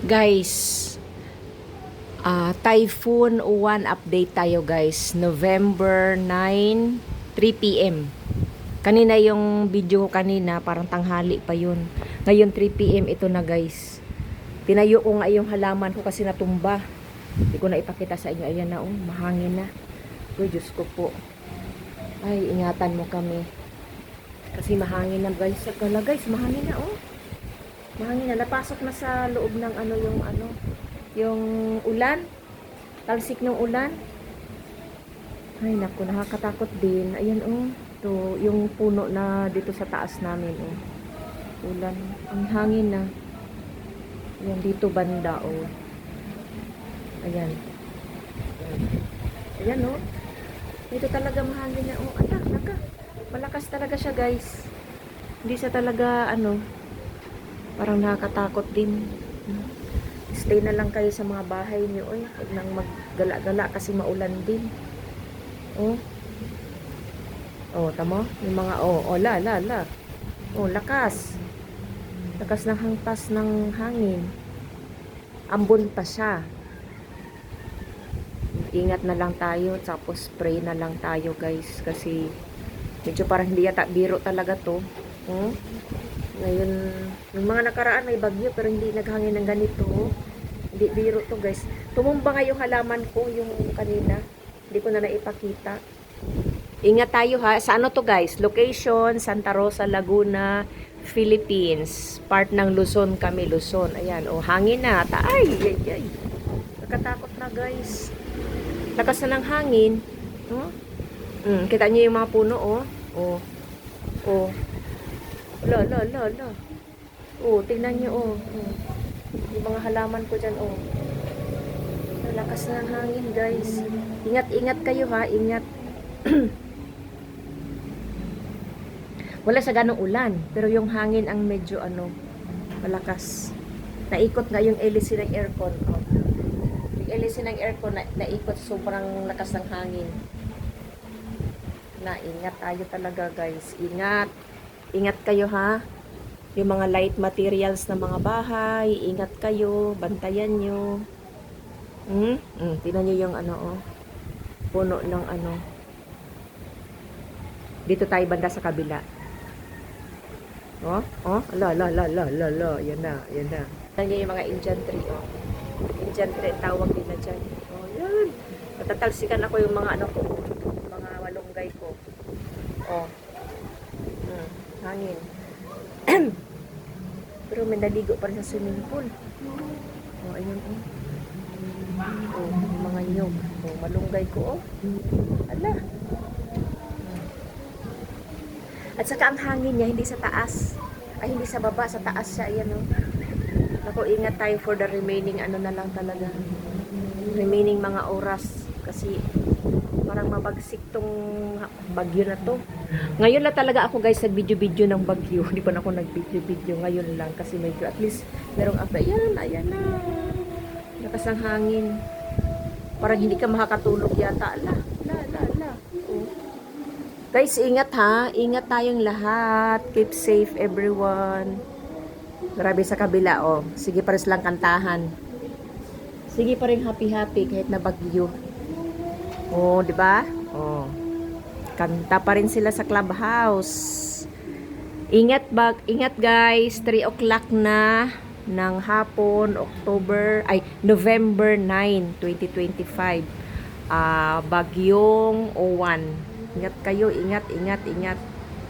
Guys, ah Typhoon 1 update tayo guys. November 9, 3 p.m. Kanina yung video ko kanina, parang tanghali pa yun. Ngayon 3 p.m. ito na guys. Tinayo ko nga yung halaman ko kasi natumba. Hindi ko na ipakita sa inyo. Ayan na oh, mahangin na. Uy, Diyos ko po. Ay, ingatan mo kami. Kasi mahangin na guys. Sakala guys, mahangin na oh. Mahangin na. Napasok na sa loob ng ano yung ano, yung ulan. Talsik ng ulan. Ay, naku, nakakatakot din. Ayan oh. To, yung puno na dito sa taas namin oh. Ulan. Ang hangin na. Ayan, dito banda oh. Ayan. Ayan. Oh. Dito talaga mahangin na oh. Anak, naka. Malakas talaga siya guys. Hindi siya talaga ano, parang nakakatakot din. Stay na lang kayo sa mga bahay niyo. Oy, huwag nang maggala-gala kasi maulan din. Oh. Oh, tamo? Yung mga, oh, oh, la, la, la. Oh, lakas. Lakas ng hangpas ng hangin. Ambon pa siya. Ingat na lang tayo, tapos spray na lang tayo, guys. Kasi, medyo parang hindi yata biro talaga to. Oh. Ngayon, yung mga nakaraan may bagyo pero hindi naghangin ng ganito. Hindi biro to guys. Tumumba nga yung halaman ko yung kanina. Hindi ko na naipakita. Ingat tayo ha. Sa ano to guys? Location, Santa Rosa, Laguna, Philippines. Part ng Luzon kami, Luzon. Ayan, oh, hangin na. Ay, ay, ay. Nakatakot na guys. Lakas na ng hangin. Oh. Mm, kita niyo yung mga puno, oh. Oh. Oh. La, la, la, la. Oh, tingnan niyo, oh. oh. Yung mga halaman ko dyan, oh. Lakas ng hangin, guys. Ingat-ingat kayo, ha. Ingat. Wala sa ganong ulan. Pero yung hangin ang medyo, ano, malakas. Naikot nga yung LC ng aircon, oh. Yung LC ng aircon, na, naikot. Sobrang lakas ng hangin. Na, ingat tayo talaga, guys. Ingat. Ingat kayo ha. Yung mga light materials na mga bahay, ingat kayo, bantayan nyo. Hmm? Hmm, tingnan nyo yung ano, oh. Puno ng ano. Dito tayo banda sa kabila. Oh, oh, la, la, la, la, la, la. Yan na, yan na. Tingnan nyo yung mga Indian tree, oh. Indian tree, tawag nila dyan. Oh, yan. Matatalsikan ako yung mga ano ko, mga malunggay ko. Oh. Hmm, hangin. May naligo pa rin sa swimming pool. Oh, ayun oh. Oh, yung mga nyog. Oh, malunggay ko oh. Ala. At saka ang hangin niya hindi sa taas. Ay hindi sa baba, sa taas siya ayan oh. Ako ingat tayo for the remaining ano na lang talaga. Remaining mga oras kasi parang mabagsik tong bagyo na to. Ngayon na talaga ako guys nag-video-video ng bagyo. Hindi pa na ako nag-video-video ngayon lang kasi medyo at least merong update. Ayan, ayan na. Lakas ng hangin. Parang hindi ka makakatulog yata. La, la, la, la. Oh. Guys, ingat ha. Ingat tayong lahat. Keep safe everyone. Grabe sa kabila oh. Sige pares lang kantahan. Sige pa rin happy-happy kahit na bagyo. Oh, di ba? Oh. Kanta pa rin sila sa clubhouse. Ingat bag, ingat guys, 3 o'clock na ng hapon, October, ay, November 9, 2025. Ah, bagyong O1. Ingat kayo, ingat, ingat, ingat.